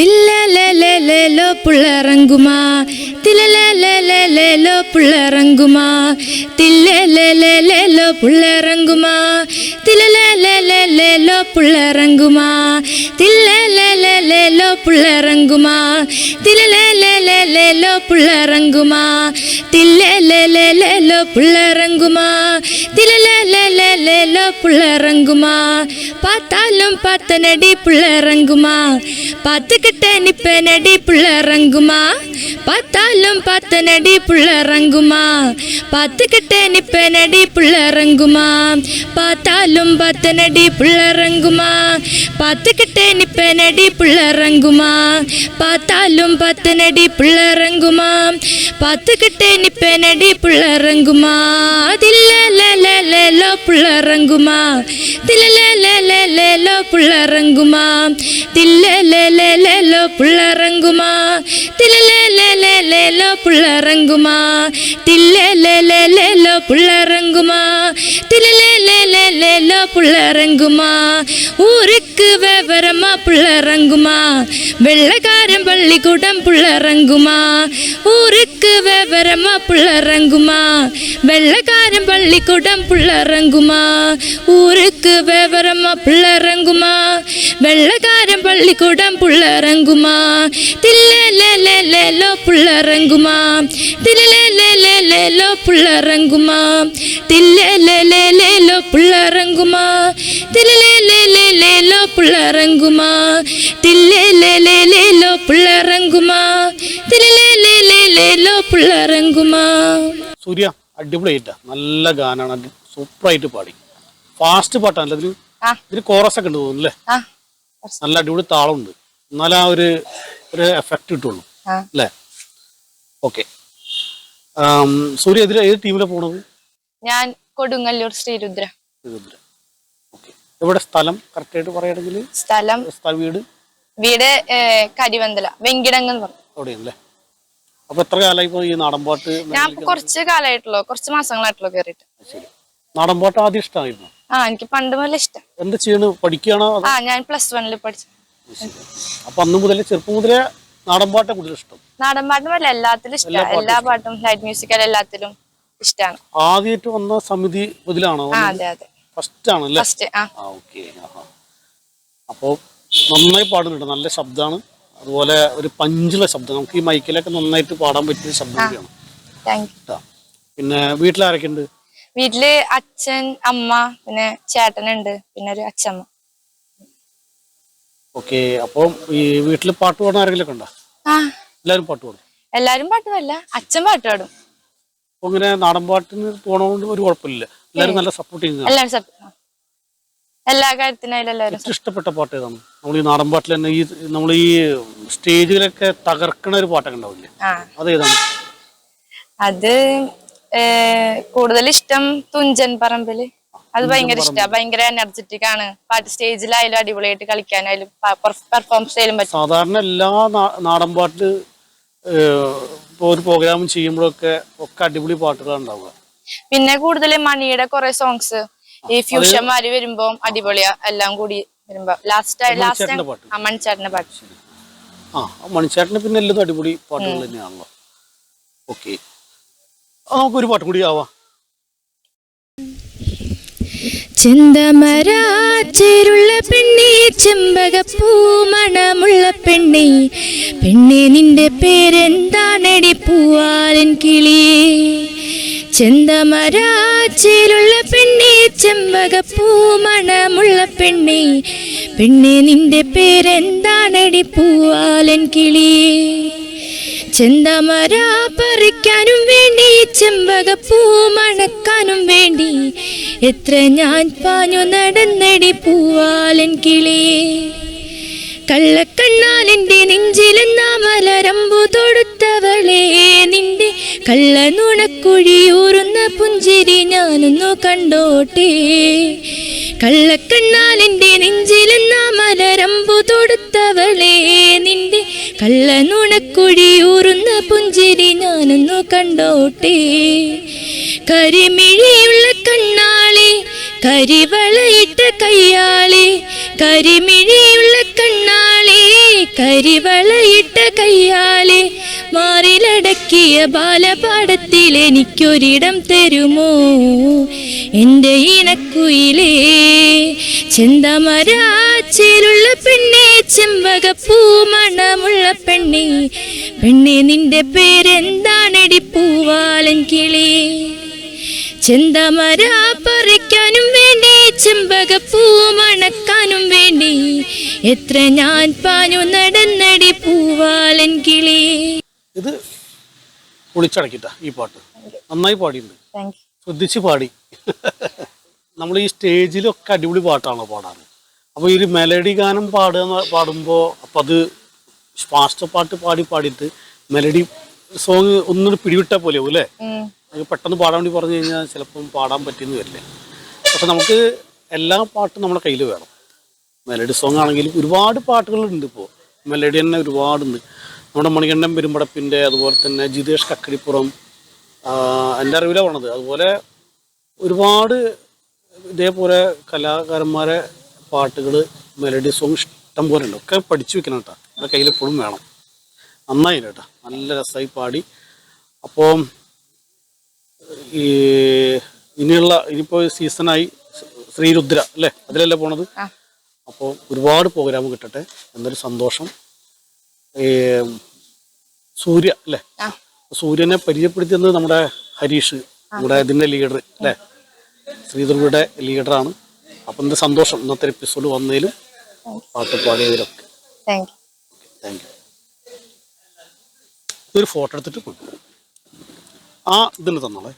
Dile திலலேலோ புள்ளரங்குமா திலலேலோ புள்ளரங்குமா தில்லேலோ புள்ளரங்குமா திலலேலோ புள்ளரங்குமா தில்லேலோ புள்ளரங்குமா திலலேலோ புள்ளரங்குமா தில்லேலோ புள்ளரங்குமா திலலேலோ புள்ளரங்குமா பார்த்தாலும் பார்த்த நடி புள்ளரங்குமா பார்த்துக்கிட்ட நிப்ப நடி புள்ள ரங்குமா பார்த்தாலும் பார்த்த நடி புள்ள ரங்குமா பார்த்துக்கிட்டே நிப்ப நடி புள்ள ரங்குமா பார்த்தாலும் பார்த்த நடி புள்ள ரங்குமா பார்த்துக்கிட்டே நிப்ப நடி புள்ள ரங்குமா பார்த்தாலும் பார்த்த நடி புள்ள ரங்குமா பார்த்துக்கிட்டே நிப்ப நடி புள்ள ரங்குமா தில்ல லோ புள்ள ரங்குமா தில்ல லோ புள்ள ரங்குமா தில்ல புள்ளறங்குமா தில்லலலலலோ புள்ளறங்குமா தில்லலலலலோ புள்ளறங்குமா தில்லலலலலோ புள்ளறங்குமா ஊருக்கு விவரமா புள்ளறங்குமா வெள்ளக்காரன் பள்ளிக்கூடம் புள்ளறங்குமா ஊருக்கு விவரமா புள்ளறங்குமா வெள்ளக்காரன் பள்ளிக்கூடம் புள்ளறங்குமா ஊருக்கு விவரமா புள்ளறங்குமா എല്ലാരും പള്ളിക്കൂടം പുള്ളറങ്കുമാ. തില്ലല്ലോ പുള്ളറങ്കുമാ തില്ലല്ലോ പുള്ളറങ്കുമാ തില്ലല്ലോ പുള്ളറങ്കുമാ തില്ലല്ലോ പുള്ളറങ്കുമാ തില്ലല്ലോ പുള്ളറങ്കുമാ തില്ലല്ലോ പുള്ളറങ്കുമാ സൂര്യ അടിപൊളിയായിട്ടാ നല്ല ഗാനാണ് സൂപ്പറായിട്ട് പാടി ഫാസ്റ്റ് പാട്ടാണല്ലോ ഇതിന് ഇതിന് കോറസ് ഒക്കെ ഉണ്ട് തോന്നുന്നു അല്ലേ നല്ല അടിപൊളി താളമുണ്ട് എന്നാലും ആ ഒരു ഒരു എഫക്റ്റ് കിട്ടുള്ളൂ. അല്ലേ? ഓക്കെ സൂര്യ ഇതിൽ ഏത് ടീമിലാണ് പോണത്? ഞാൻ കൊടുങ്ങല്ലൂർ ശ്രീരുദ്ര. ഓക്കെ എവിടെ സ്ഥലം? കറക്റ്റായിട്ട് പറയുകയാണെങ്കിൽ സ്ഥലം സ്ഥലം വീട്? വീട് കരിവന്തല വെങ്കിടങ്ങ് അവിടെയാണല്ലേ? അപ്പൊ എത്ര കാലമായി പോയി ഈ നാടൻപാട്ട് ഞാൻ കുറച്ച് കാലമായിട്ടുള്ളൂ കുറച്ച് മാസങ്ങളായിട്ടുള്ളൂ കേറിയിട്ട്. ശരി. നാടൻപാട്ട് ആദ്യം ഇഷ്ടമായിരുന്നു ആ എനിക്ക് പണ്ട് മുതൽ ഇഷ്ടം. എന്ത് ചെയ്യണു? പഠിക്കുകയാണോ ആ ഞാൻ പ്ലസ് വണ്ണിൽ പഠിച്ചു. അപ്പൊ അന്ന് മുതലേ ചെറുപ്പം മുതലേ നാടൻപാട്ടെ കൂടുതൽ ഇഷ്ടം. നാടൻ പാട്ടും അല്ല എല്ലാത്തിലും ഇഷ്ടമാണ് എല്ലാ പാട്ടും ലൈറ്റ് മ്യൂസിക്കൽ എല്ലാത്തിലും ഇഷ്ടമാണ് ആദ്യമായിട്ട് വന്ന സമിതി മുതലാണോ? അതെ അതെ. ഫസ്റ്റ് ആണല്ലേ? ഫസ്റ്റ് ആ. ഓക്കേ അപ്പോൾ നന്നായി പാടുന്നുണ്ട്. നല്ല ശബ്ദമാണ് അതുപോലെ ഒരു പഞ്ചുള്ള ശബ്ദം. നമുക്ക് ഈ മൈക്കിലൊക്കെ നന്നായിട്ട് പാടാൻ പറ്റിയ ശബ്ദം കൂടിയാണ്. പിന്നെ വീട്ടിലാരൊക്കെ ഉണ്ട് വീട്ടിൽ അച്ഛൻ അമ്മ പിന്നെ ചേട്ടനുണ്ട് പിന്നെ ഒരു അച്ഛമ്മ. ഓക്കെ അപ്പം ഈ വീട്ടിൽ പാട്ട് പാടുന്ന ആരെങ്കിലും ഉണ്ടോ? ആ. എല്ലാവരും പാട്ട് പാടും? എല്ലാരും പാട്ടുമല്ല അച്ഛൻ പാട്ട് പാടും. അപ്പൊ ഇങ്ങനെ നാടൻ പാട്ടിന് പോണോണ്ട് ഒരു കുഴപ്പമില്ല. എല്ലാവരും നല്ല സപ്പോർട്ട് ചെയ്യുന്നതാണ്. എല്ലാരും സപ്പ- എല്ലാ കാര്യത്തിനായാലും എല്ലാവരും ഏറ്റവും ഇഷ്ടപ്പെട്ട പാട്ട് ഏതാണ്? നമ്മൾ ഈ നാടൻ പാട്ടിൽ തന്നെ ഈ നമ്മൾ ഈ സ്റ്റേജിലൊക്കെ തകർക്കണ ഒരു പാട്ടൊക്കെ ഉണ്ടാവില്ലേ? ആ. അതേതാണ്? അത് കൂടുതൽ ഇഷ്ടം തുഞ്ചൻ പറമ്പിൽ. അത് ഭയങ്കര ഇഷ്ടമാണ് ഭയങ്കര എനർജറ്റിക് ആണ്. പാട്ട് സ്റ്റേജിലായാലും അടിപൊളിയായിട്ട് കളിക്കാനായാലും പെർഫോമൻസ് പറ്റും. സാധാരണ എല്ലാ നാടൻ പാട്ട് ഒരു പ്രോഗ്രാം ചെയ്യുമ്പോഴൊക്കെ ഒക്കെ അടിപൊളി പാട്ടുകളാണ് ഉണ്ടാവുക. പിന്നെ കൂടുതൽ മണിയുടെ കുറെ സോങ്സ് ഈ ഫ്യൂഷൻ ഫ്യൂഷന്മാര് വരുമ്പോ അടിപൊളിയാ. എല്ലാം കൂടി വരുമ്പോ. ലാസ്റ്റ് ലാസ്റ്റ് പാട്ട്. ആ മണിച്ചാട്ടിന്റെ പാട്ട്. ആ ആ മണിച്ചേട്ടന് പിന്നെ എല്ലാം അടിപൊളി പാട്ടുകൾ തന്നെയാണല്ലോ. ഓക്കെ. നമുക്കൊരു പാട്ട് കൂടി ആവാം. ചെന്തമരാച്ചേരുള്ള പെണ്ണി ചെമ്പകപ്പൂ മണമുള്ള പെണ്ണി പെണ്ണേ നിന്റെ പേരെന്താണടി പൂവാലൻ കിളിയേ ചെന്തമരാച്ചേരുള്ള പെണ്ണി ചെമ്പകപ്പൂ മണമുള്ള പെണ്ണി പെണ്ണേ നിന്റെ പേരെന്താണടി പൂവാലൻ കിളിയേ ചെന്തമര പറിക്കാനും വേണ്ടി ചെമ്പകപ്പൂ മണക്കാനും വേണ്ടി. എത്ര ഞാൻ പാഞ്ഞു നടന്നടി പൂവാലൻ കിളിയെ കള്ളക്കണ്ണാലിന്റെ നെഞ്ചിലെന്ന മലരമ്പു തൊടുത്തവളെ നിന്റെ കള്ള നുണക്കുഴിയൂറുന്ന പുഞ്ചിരി ഞാനൊന്നു കണ്ടോട്ടെ. കള്ളക്കണ്ണാലിന്റെ നെഞ്ചിലെന്ന നിന്റെ കള്ള നുണക്കുഴിയൂറുന്ന പുഞ്ചിരി ഞാനൊന്നു കണ്ടോട്ടെ. കരിമിഴിയുള്ള കണ്ണാളെ കരിവളയിട്ട കയ്യാളി കരിമിഴിയുള്ള കണ്ണാളി കരിവളയിട്ട കയ്യാളി മാറിലടക്കിയ ബാലപാടത്തിൽ എനിക്കൊരിടം തരുമോ? എന്റെ ഇണക്കുയിലേ ചെന്തമരാച്ചിലുള്ള പെണ്ണെ ചെമ്പകപ്പൂ മണമുള്ള പെണ്ണെ. പെണ്ണെ നിന്റെ പേരെന്താണടി പൂവാലൻ കിളി? ചെന്തമര പറിക്കാനും വേണ്ടി ചെമ്പകപ്പൂ മണക്കാനും വേണ്ടി? എത്ര ഞാൻ പാഞ്ഞു നടന്നടി പൂവാലൻ കിളി. ഇത് പൊളിച്ചടക്കിട്ട ഈ പാട്ട്. നന്നായി പാടിയിട്ടുണ്ട്. യു ശ്രദ്ധിച്ച് പാടി. നമ്മൾ ഈ സ്റ്റേജിലൊക്കെ അടിപൊളി പാട്ടാണോ പാടാറ്? അപ്പോൾ ഈ ഒരു മെലഡി ഗാനം പാടുക പാടുമ്പോ പാടുമ്പോൾ അപ്പം അത് ഫാസ്റ്റ് പാട്ട് പാടി പാടിയിട്ട് മെലഡി സോങ് ഒന്നും പിടിവിട്ട പോലെ അല്ലേ. പെട്ടെന്ന് പാടാൻ വേണ്ടി പറഞ്ഞു കഴിഞ്ഞാൽ ചിലപ്പം പാടാൻ പറ്റിയെന്ന് വരില്ല. പക്ഷെ നമുക്ക് എല്ലാ പാട്ടും നമ്മുടെ കയ്യിൽ വേണം. മെലഡി സോങ് ആണെങ്കിലും ഒരുപാട് പാട്ടുകളുണ്ട് ഇപ്പോൾ മെലഡി തന്നെ ഒരുപാടുണ്ട്. നമ്മുടെ മണികണ്ഠൻ പെരുമ്പടപ്പിന്റെ അതുപോലെ തന്നെ ജിതേഷ് കക്കടിപ്പുറം എന്റെ അറിവിലാണ് പോണത്. അതുപോലെ ഒരുപാട് ഇതേപോലെ കലാകാരന്മാരെ പാട്ടുകൾ മെലഡി സോങ് ഇഷ്ടം പോലെ ഉണ്ട്. ഒക്കെ പഠിച്ചു വെക്കണം കേട്ടോ. അത് കയ്യിലെപ്പോഴും വേണം. നന്നായി കേട്ടോ. നല്ല രസമായി പാടി. അപ്പോൾ ഈ ഇനിയുള്ള ഇനിയിപ്പോൾ സീസണായി ശ്രീരുദ്ര അല്ലേ? അതിലല്ലേ പോണത്. അപ്പോൾ ഒരുപാട് പ്രോഗ്രാം കിട്ടട്ടെ. എന്നൊരു സന്തോഷം. ഈ സൂര്യ അല്ലേ. സൂര്യനെ പരിചയപ്പെടുത്തിയത് നമ്മുടെ ഹരീഷ് നമ്മുടെ ഇതിന്റെ ലീഡർ അല്ലേ? ശ്രീദുർഗയുടെ ലീഡറാണ് അപ്പം എന്ത് സന്തോഷം. ഇന്നത്തെ എപ്പിസോഡ് വന്നതിലും പാട്ട് പാടിയതിലൊക്കെ. താങ്ക് യു താങ്ക് യു ഇതൊരു ഫോട്ടോ എടുത്തിട്ട് പോയി. ആ ഇതിന് തന്നോളെ.